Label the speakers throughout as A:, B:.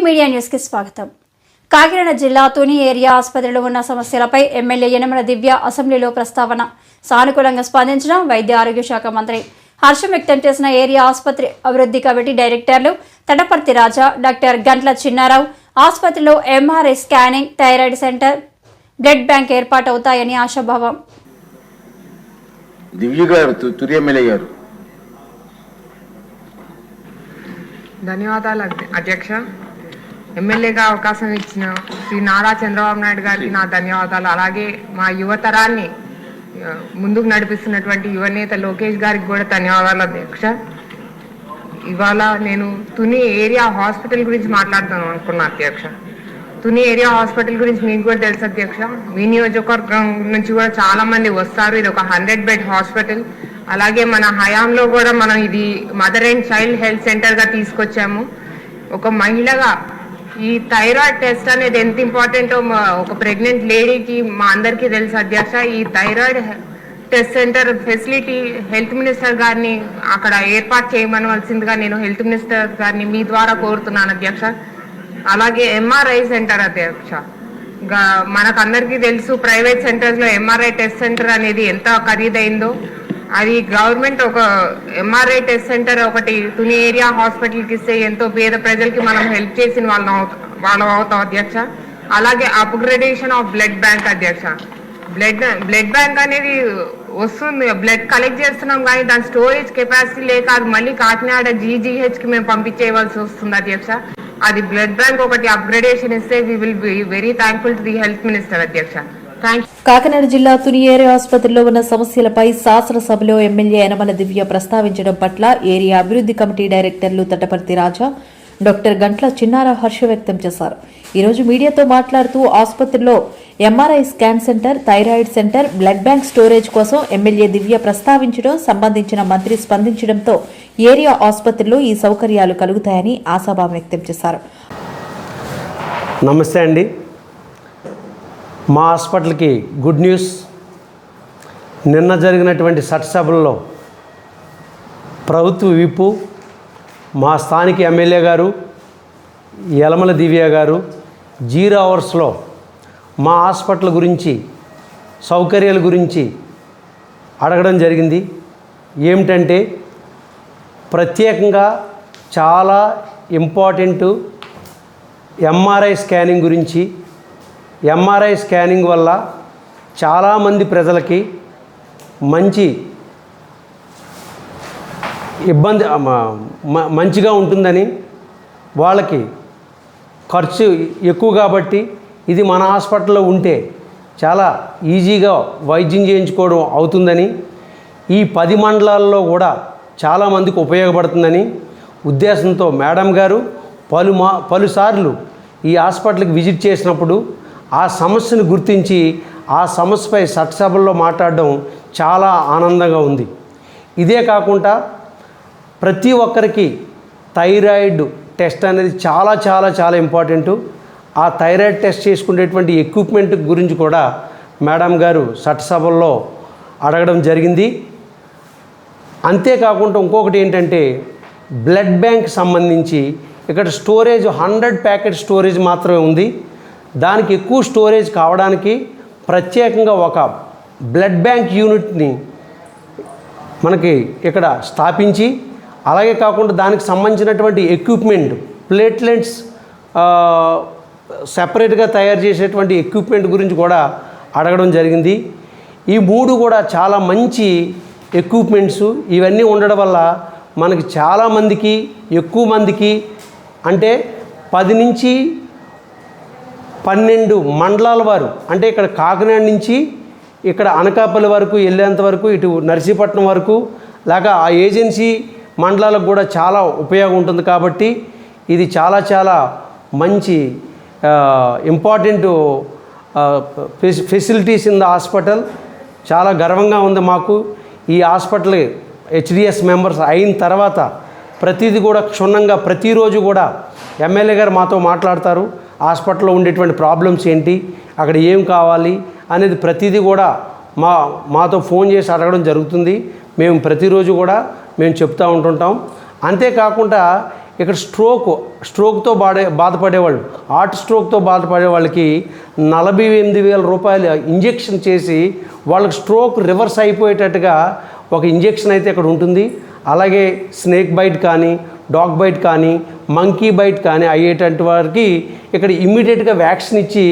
A: Media న్యూస్కి స్వాగతం. కాకినాడ జిల్లా తుని ఏరియా ఆసుపత్రిలో ఉన్న సమస్యలపై ఎమ్మెల్యే యనమల దివ్య అసెంబ్లీలో ప్రస్తావన. సానుకూలంగా స్పందించిన వైద్య ఆరోగ్య శాఖ మంత్రి. హర్షం వ్యక్తం చేసిన ఏరియా ఆసుపత్రి అభివృద్ధి కమిటీ డైరెక్టర్లు తటపర్తి రాజా డాక్టర్ గంట్ల చిన్నారావు ఆసుపత్రిలో MRI scanning thyroid centre blood bank ఏర్పాటు అవుతాయని ఆశాభావం.
B: దివ్య గారు తురి ఎమ్మెల్యే గారు.
C: ధన్యవాదాలు అధ్య- అధ్యక్ష. ఎమ్మెల్యేగా అవకాశం ఇచ్చిన శ్రీ నారా చంద్రబాబు నాయుడు గారికి నా ధన్యవాదాలు. అలాగే మా యువతరాన్ని ముందుకు నడిపిస్తున్నటువంటి యువనేత లోకేష్ గారికి కూడా ధన్యవాదాలు అధ్యక్ష. ఇవాళ నేను తుని ఏరియా హాస్పిటల్ గురించి మాట్లాడదాం అనుకున్నా అధ్యక్ష. తుని ఏరియా హాస్పిటల్ గురించి మీకు కూడా తెలుసు అధ్యక్ష. మీ నియోజకవర్గం నుంచి కూడా చాలా మంది వస్తారు. ఇది ఒక హండ్రెడ్ బెడ్ హాస్పిటల్. అలాగే మన హయాంలో కూడా మనం ఇది మదర్ అండ్ చైల్డ్ హెల్త్ సెంటర్గా తీసుకొచ్చాము. ఒక మహిళగా ఈ థైరాయిడ్ టెస్ట్ అనేది ఎంత ఇంపార్టెంటో మా- ఒక ప్రెగ్నెంట్ లేడీకి మా అందరికీ తెలుసు అధ్యక్ష ఈ thyroid test centre facility health minister గారిని అక్కడ ఏర్పాటు చేయమనవలసిందిగా నేను హెల్త్ మినిస్టర్ గారిని మీ ద్వారా కోరుతున్నాను అధ్యక్ష. అలాగే ఎంఆర్ఐ సెంటర్ అధ్యక్ష. మనకందరికీ తెలుసు ప్రైవేట్ సెంటర్స్లో ఎంఆర్ఐ టెస్ట్ సెంటర్ అనేది ఎంత ఖరీదైందో. అది గవర్నమెంట్ ఒక ఎంఆర్ఐ టెస్ట్ సెంటర్ ఒకటి తుని ఏరియా హాస్పిటల్కి ఇస్తే ఎంతో పేద ప్రజలకి మనం హెల్ప్ చేసిన వాళ్ళం వాళ్ళం అవుతాం అధ్యక్ష. అలాగే అప్గ్రేడేషన్ ఆఫ్ బ్లడ్ బ్యాంక్ అధ్యక్ష. బ్లడ్ బ్లడ్ బ్యాంక్ అనేది వస్తుంది. బ్లడ్ కలెక్ట్ చేస్తున్నాం కానీ దాని స్టోరేజ్ కెపాసిటీ లేక అది మళ్ళీ కాకినాడ జీజీహెచ్కి మేము పంపించేయవలసి వస్తుంది అధ్యక్ష. అది బ్లడ్ బ్యాంక్ ఒకటి అప్గ్రేడేషన్ ఇస్తే we will be very thankful to the health minister అధ్యక్ష.
D: కాకినాడ జిల్లా తుని ఏరియా ఆసుపత్రిలో ఉన్న సమస్యలపై శాసనసభలో ఎమ్మెల్యే యనమల దివ్య ప్రస్తావించడం పట్ల ఏరియా అభివృద్ధి కమిటీ డైరెక్టర్లు తటపర్తి రాజా డాక్టర్ గంట్ల చిన్నారా హర్ష వ్యక్తం చేశారు. ఈరోజు మీడియాతో మాట్లాడుతూ ఆసుపత్రిలో MRI scan centre thyroid centre blood bank storage కోసం ఎమ్మెల్యే దివ్య ప్రస్తావించడం సంబంధించిన మంత్రి స్పందించడంతో ఏరియా ఆసుపత్రిలో ఈ సౌకర్యాలు కలుగుతాయని ఆశాభావం వ్యక్తం చేశారు.
E: నమస్తే అండి. మా హాస్పిటల్కి గుడ్ న్యూస్. నిన్న జరిగినటువంటి సట్సభల్లో ప్రభుత్వ విప్పు మా స్థానిక ఎమ్మెల్యే గారు యలమల దివ్య గారు జీరో అవర్స్లో మా హాస్పిటల్ గురించి సౌకర్యాల గురించి అడగడం జరిగింది. ఏమిటంటే ప్రత్యేకంగా చాలా ఇంపార్టెంటు ఎంఆర్ఐ స్కానింగ్ గురించి ఎంఆర్ఐ స్కానింగ్ వల్ల చాలామంది ప్రజలకి మంచి ఇబ్బంది మంచిగా ఉంటుందని వాళ్ళకి ఖర్చు ఎక్కువ కాబట్టి ఇది మన హాస్పిటల్లో ఉంటే చాలా ఈజీగా వైద్యం చేయించుకోవడం అవుతుందని ఈ పది మండలాల్లో కూడా చాలామందికి ఉపయోగపడుతుందని ఉద్దేశంతో మేడం గారు పలు మా పలుసార్లు ఈ హాస్పిటల్కి విజిట్ చేసినప్పుడు ఆ సమస్యను గుర్తించి ఆ సమస్యపై చట్టసభల్లో మాట్లాడడం చాలా ఆనందంగా ఉంది. ఇదే కాకుండా ప్రతి ఒక్కరికి థైరాయిడ్ టెస్ట్ అనేది చాలా చాలా చాలా ఇంపార్టెంటు. ఆ థైరాయిడ్ టెస్ట్ చేసుకునేటువంటి ఎక్విప్మెంట్ గురించి కూడా మేడం గారు చట్టసభల్లో అడగడం జరిగింది. అంతేకాకుండా ఇంకొకటి ఏంటంటే బ్లడ్ బ్యాంక్ సంబంధించి ఇక్కడ స్టోరేజ్ హండ్రెడ్ ప్యాకెట్ స్టోరేజ్ మాత్రమే ఉంది. దానికి ఎక్కువ స్టోరేజ్ కావడానికి ప్రత్యేకంగా ఒక బ్లడ్ బ్యాంక్ యూనిట్ని మనకి ఇక్కడ స్థాపించి అలాగే కాకుండా దానికి సంబంధించినటువంటి ఎక్విప్మెంట్ ప్లేట్లెట్స్ సెపరేట్గా తయారు చేసేటువంటి ఎక్విప్మెంట్ గురించి కూడా అడగడం జరిగింది. ఈ మూడు కూడా చాలా మంచి ఎక్విప్మెంట్స్ ఇవన్నీ ఉండడం వల్ల మనకి చాలామందికి ఎక్కువ మందికి అంటే పది నుంచి పన్నెండు మండలాల వారు అంటే ఇక్కడ కాకినాడ నుంచి ఇక్కడ అనకాపల్లి వరకు వెళ్ళేంత వరకు ఇటు నర్సీపట్నం వరకు లేక ఆ ఏజెన్సీ మండలాలకు కూడా చాలా ఉపయోగం ఉంటుంది కాబట్టి ఇది చాలా చాలా మంచి important facilities in the hospital. చాలా గర్వంగా ఉంది మాకు. ఈ హాస్పిటల్ హెచ్డిఎస్ మెంబర్స్ అయిన తర్వాత ప్రతిదీ కూడా క్షుణ్ణంగా ప్రతిరోజు కూడా ఎమ్మెల్యే గారు మాతో మాట్లాడతారు. హాస్పిటల్లో ఉండేటువంటి ప్రాబ్లమ్స్ ఏంటి? అక్కడ ఏం కావాలి? అనేది ప్రతిదీ కూడా మా మాతో ఫోన్ చేసి అడగడం జరుగుతుంది. మేము ప్రతిరోజు కూడా మేము చెప్తూ ఉంటుంటాం. అంతేకాకుండా ఇక్కడ స్ట్రోక్ స్ట్రోక్తో బాడే బాధపడేవాళ్ళు హార్ట్ స్ట్రోక్తో బాధపడే వాళ్ళకి నలభై ఎనిమిది వేల రూపాయలు ఇంజెక్షన్ చేసి వాళ్ళకి స్ట్రోక్ రివర్స్ అయిపోయేటట్టుగా ఒక ఇంజెక్షన్ అయితే ఇక్కడ ఉంటుంది. అలాగే స్నేక్ బైట్ కానీ డాగ్ బైట్ కానీ మంకీ బైట్ కానీ అయ్యేటువంటి వారికి ఇక్కడ ఇమ్మీడియట్గా వ్యాక్సిన్ ఇచ్చి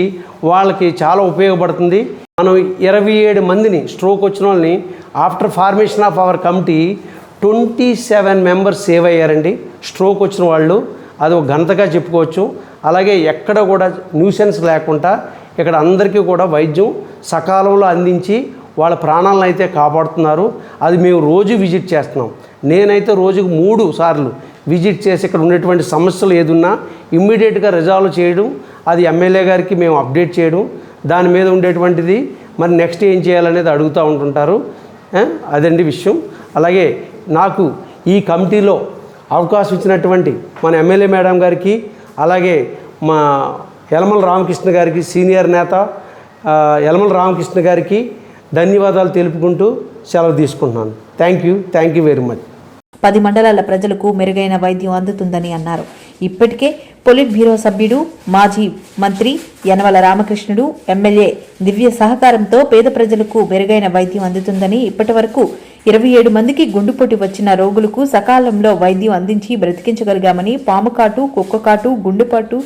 E: వాళ్ళకి చాలా ఉపయోగపడుతుంది. మనం ఇరవై ఏడు మందిని స్ట్రోక్ వచ్చిన వాళ్ళని after formation of our committee twenty seven members save అయ్యారండి. స్ట్రోక్ వచ్చిన వాళ్ళు అది ఒక ఘనతగా చెప్పుకోవచ్చు. అలాగే ఎక్కడ కూడా న్యూసెన్స్ లేకుండా ఇక్కడ అందరికీ కూడా వైద్యం సకాలంలో అందించి వాళ్ళ ప్రాణాలను అయితే కాపాడుతున్నారు. అది మేము రోజు విజిట్ చేస్తున్నాం. నేనైతే రోజుకు మూడు సార్లు విజిట్ చేసి ఇక్కడ ఉన్నటువంటి సమస్యలు ఏదున్నా ఇమ్మీడియట్గా రిజాల్వ్ చేయడం అది ఎమ్మెల్యే గారికి మేము అప్డేట్ చేయడం దాని మీద ఉండేటువంటిది మరి నెక్స్ట్ ఏం చేయాలనేది అడుగుతూ ఉంటుంటారు. అదండి విషయం. అలాగే నాకు ఈ కమిటీలో అవకాశం ఇచ్చినటువంటి మన ఎమ్మెల్యే మేడం గారికి అలాగే మా యలమల రామకృష్ణ గారికి సీనియర్ నేత యలమల రామకృష్ణ గారికి ధన్యవాదాలు తెలుపుకుంటూ సెలవు తీసుకుంటున్నాను. Thank you thank you very much
D: పది మండలాల ప్రజలకు మెరుగైన వైద్యం అందుతుందని అన్నారు. ఇప్పటికే పొలిట్ బ్యూరో సభ్యుడు మాజీ మంత్రి యనమల రామకృష్ణుడు ఎమ్మెల్యే దివ్య సహకారంతో పేద ప్రజలకు మెరుగైన వైద్యం అందుతుందని ఇప్పటి వరకు ఇరవై ఏడు మందికి గుండుపోటు వచ్చిన రోగులకు సకాలంలో వైద్యం అందించి బ్రతికించగలిగామని పాముకాటు కుక్కకాటు గుండుపాటు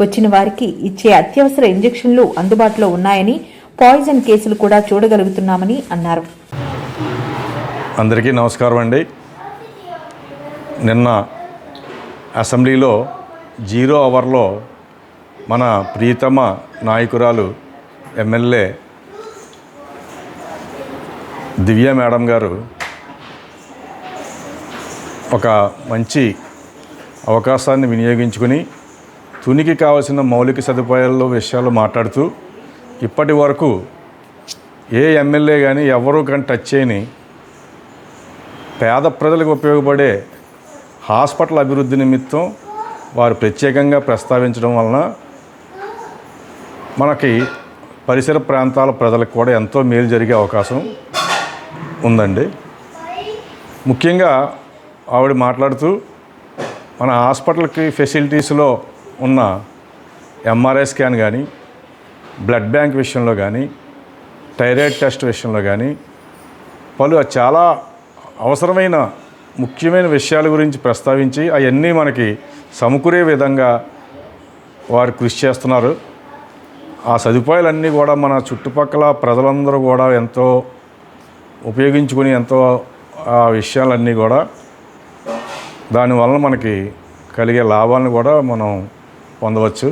D: వచ్చిన వారికి ఇచ్చే అత్యవసర ఇంజెక్షన్లు అందుబాటులో ఉన్నాయని పాయిజన్ కేసులు కూడా చూడగలుగుతున్నామని అన్నారు.
F: అందరికీ నమస్కారం అండి. నిన్న అసెంబ్లీలో జీరో అవర్లో మన ప్రియతమ నాయకురాలు ఎమ్మెల్యే దివ్య మేడం గారు ఒక మంచి అవకాశాన్ని వినియోగించుకుని తునికి కావలసిన మౌలిక సదుపాయాల్లో విషయాలు మాట్లాడుతూ ఇప్పటి వరకు ఏ ఎమ్మెల్యే కానీ ఎవరూ కానీ టచ్ చేయని పేద ప్రజలకు ఉపయోగపడే హాస్పిటల్ అభివృద్ధి నిమిత్తం వారు ప్రత్యేకంగా ప్రస్తావించడం వలన మనకి పరిసర ప్రాంతాల ప్రజలకు కూడా ఎంతో మేలు జరిగే అవకాశం ఉందండి. ముఖ్యంగా ఆవిడ మాట్లాడుతూ మన హాస్పిటల్కి ఫెసిలిటీస్లో ఉన్న ఎంఆర్ఐ స్కాన్ కానీ బ్లడ్ బ్యాంక్ విషయంలో కానీ థైరాయిడ్ టెస్ట్ విషయంలో కానీ పలు చాలా అవసరమైన ముఖ్యమైన విషయాల గురించి ప్రస్తావించి అవన్నీ మనకి సమకూరే విధంగా వారు కృషి చేస్తున్నారు. ఆ సదుపాయాలన్నీ కూడా మన చుట్టుపక్కల ప్రజలందరూ కూడా ఎంతో ఉపయోగించుకుని ఎంతో ఆ విషయాలన్నీ కూడా దానివల్ల మనకి కలిగే లాభాలను కూడా మనం పొందవచ్చు.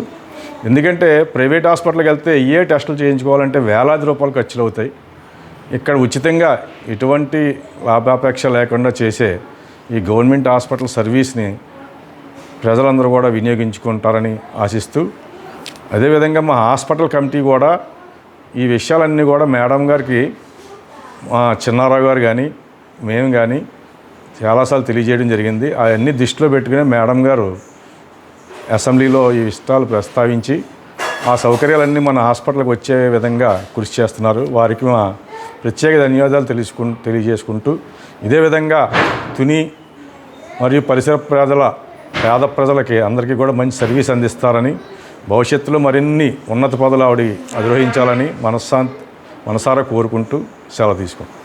F: ఎందుకంటే ప్రైవేట్ హాస్పిటల్కి వెళ్తే ఏ టెస్టులు చేయించుకోవాలంటే వేలాది రూపాయలు ఖర్చులు అవుతాయి ఇక్కడ ఉచితంగా ఎటువంటి లాభాపేక్ష లేకుండా చేసే ఈ గవర్నమెంట్ హాస్పిటల్ సర్వీస్ని ప్రజలందరూ కూడా వినియోగించుకుంటారని ఆశిస్తూ అదేవిధంగా మా హాస్పిటల్ కమిటీ కూడా ఈ విషయాలన్నీ కూడా మేడం గారికి మా చిన్నారావు గారు కానీ మేము కానీ చాలాసార్లు తెలియజేయడం జరిగింది. అవన్నీ దృష్టిలో పెట్టుకుని మేడం గారు అసెంబ్లీలో ఈ విషయాలు ప్రస్తావించి ఆ సౌకర్యాలన్నీ మన హాస్పిటల్కి వచ్చే విధంగా కృషి చేస్తున్నారు. వారికి మా ప్రత్యేక ధన్యవాదాలు తెలుసుకు తెలియజేసుకుంటూ ఇదే విధంగా తుని మరియు పరిసర ప్రజల పేద ప్రజలకి అందరికీ కూడా మంచి సర్వీస్ అందిస్తారని భవిష్యత్తులో మరిన్ని ఉన్నత పదవులు ఆవిడ అధిరోహించాలని మనశ్శాంతి మనసారా కోరుకుంటూ సెలవు తీసుకుంటాం